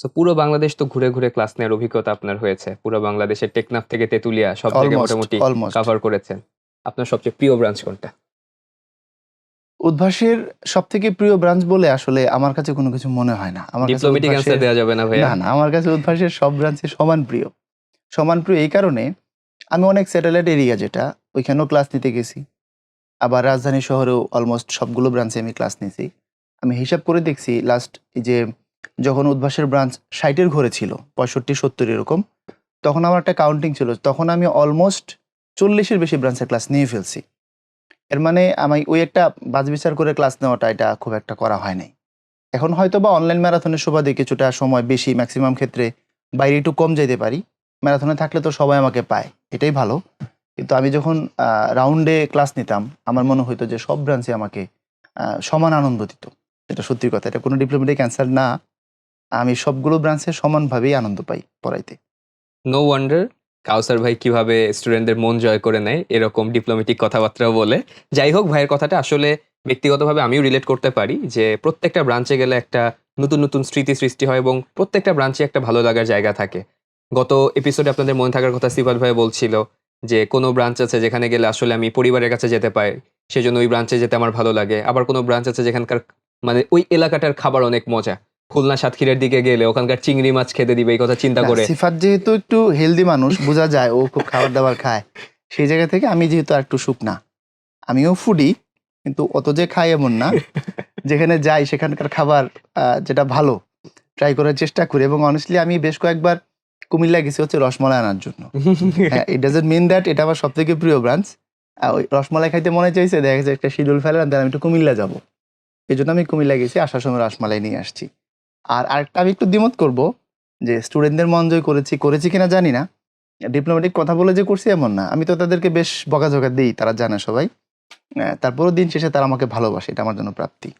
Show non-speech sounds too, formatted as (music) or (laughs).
So পুরো বাংলাদেশ তো ঘুরে ঘুরে ক্লাস নেওয়ার অভিজ্ঞতা আপনার হয়েছে। পুরো বাংলাদেশের টেকনাফ থেকে তেতুলিয়া সব জায়গায় মোটামুটি কভার করেছেন। আপনার সবচেয়ে প্রিয় ব্রাঞ্চ কোনটা? উদ্ভাসের সব থেকে প্রিয় ব্রাঞ্চ বলে আসলে আমার কাছে কোনো কিছু মনে হয় না। আমার কাছে ডিপ্লোমেটিক অ্যান্সার দেওয়া যাবে না ভাইয়া। না না আমার কাছে উদ্ভাসের সব ব্রাঞ্চে সমান প্রিয়। সমান প্রিয় এই কারণে আমি অনেক স্যাটেলাইট এরিয়া যেটা ওইখানেও ক্লাস নিতে গেছি। আবার রাজধানী শহরেও অলমোস্ট সবগুলো ব্রাঞ্চে আমি ক্লাস নিয়েছি। আমি হিসাব করে দেখছি লাস্ট এই যে যখন উদ্ভাসের ব্রাঞ্চ ষাটের ঘরে ছিল, পঁয়ষট্টি, সত্তর এরকম, তখন আমার একটা কাউন্টিং ছিল, তখন আমি অলমোস্ট চল্লিশের বেশি ব্রাঞ্চের ক্লাস নিয়ে ফেলছি। এর মানে আমি ওই একটা বাজ বিচার করে ক্লাস নেওয়াটা এটা খুব একটা করা হয় নাই। এখন হয়তো বা অনলাইন ম্যারাথনের সুবাদে কিছুটা সময় বেশি ম্যাক্সিমাম ক্ষেত্রে বাইরে একটু কম যেতে পারি ম্যারাথনে থাকলে তো সবাই আমাকে পায়, এটাই ভালো। কিন্তু আমি যখন রাউন্ডে ক্লাস নিতাম, আমার মনে হতো যে সব ব্রাঞ্চে আমাকে সমান আনন্দ দিত, এটা সত্যি কথা, এটা কোনো ডিপ্লোমেটিক অ্যান্সার না। আমি সবগুলো ব্রাঞ্চে সমানভাবেই আনন্দ পাই পড়াইতে। নো ওয়ান্ডার কাউসার ভাই কীভাবে স্টুডেন্টদের মন জয় করে নেয়, এরকম ডিপ্লোমেটিক কথাবার্তা বলে। যাই হোক ভাইয়ের কথাটা আসলে ব্যক্তিগতভাবে আমিও রিলেট করতে পারি যে প্রত্যেকটা ব্রাঞ্চে গেলে একটা নতুন নতুন স্মৃতি সৃষ্টি হয় এবং প্রত্যেকটা ব্রাঞ্চে একটা ভালো লাগার জায়গা থাকে। গত এপিসোডে আপনাদের মনে থাকার কথা সিফাত ভাই বলছিল যে কোনো ব্রাঞ্চ আছে যেখানে গেলে আসলে আমি পরিবারের কাছে যেতে পাই, সেজন্য ওই ব্রাঞ্চে যেতে আমার ভালো লাগে। আবার কোনো ব্রাঞ্চ আছে যেখানকার মানে ওই এলাকাটার খাবার অনেক মজা। খুলনা সাতক্ষীরার দিকে গেলে ওখানকার চিংড়ি মাছ খেতে দিবে এই কথা চিন্তা করে। সিফাত যেহেতু একটু হেলদি মানুষ বোঝা যায় ও খুব খাবার দাবার খায়। সেই জায়গা থেকে আমি যেহেতু আর একটু শুকনা আমিও ফুডি কিন্তু অত যে খাই এমন না। যেখানে যাই সেখানকার খাবার যেটা ভালো ট্রাই করার চেষ্টা করি এবং অনেস্টলি আমি বেশ কয়েকবার কুমিল্লা গেছি হচ্ছে রসমালাই আনার জন্য। (laughs) হ্যাঁ ইট ডাজেন্ট মিন দ্যাট এটা আমার সব থেকে প্রিয় ব্রাঞ্চ ওই রসমালাই খাইতে মনে চাইছে দেখা গেছে একটা শিডিউল ফেলে আমি একটু কুমিল্লা যাব। এই জন্য আমি কুমিল্লা গেছি আসার সময় রসমালাই নিয়ে আসছি। আর আরেকটা আমি একটু দ্বিমত করব যে স্টুডেন্টদের মন জয় করেছি করেছি কিনা জানি না। ডিপ্লোমেটিক কথা বলে যে করছি এমন না। আমি তো তাদেরকে বেশ বকাঝকা দিই, তারা জানে সবাই। তারপরও দিন শেষে তারা আমাকে ভালোবাসে, এটা আমার জন্য প্রাপ্তি।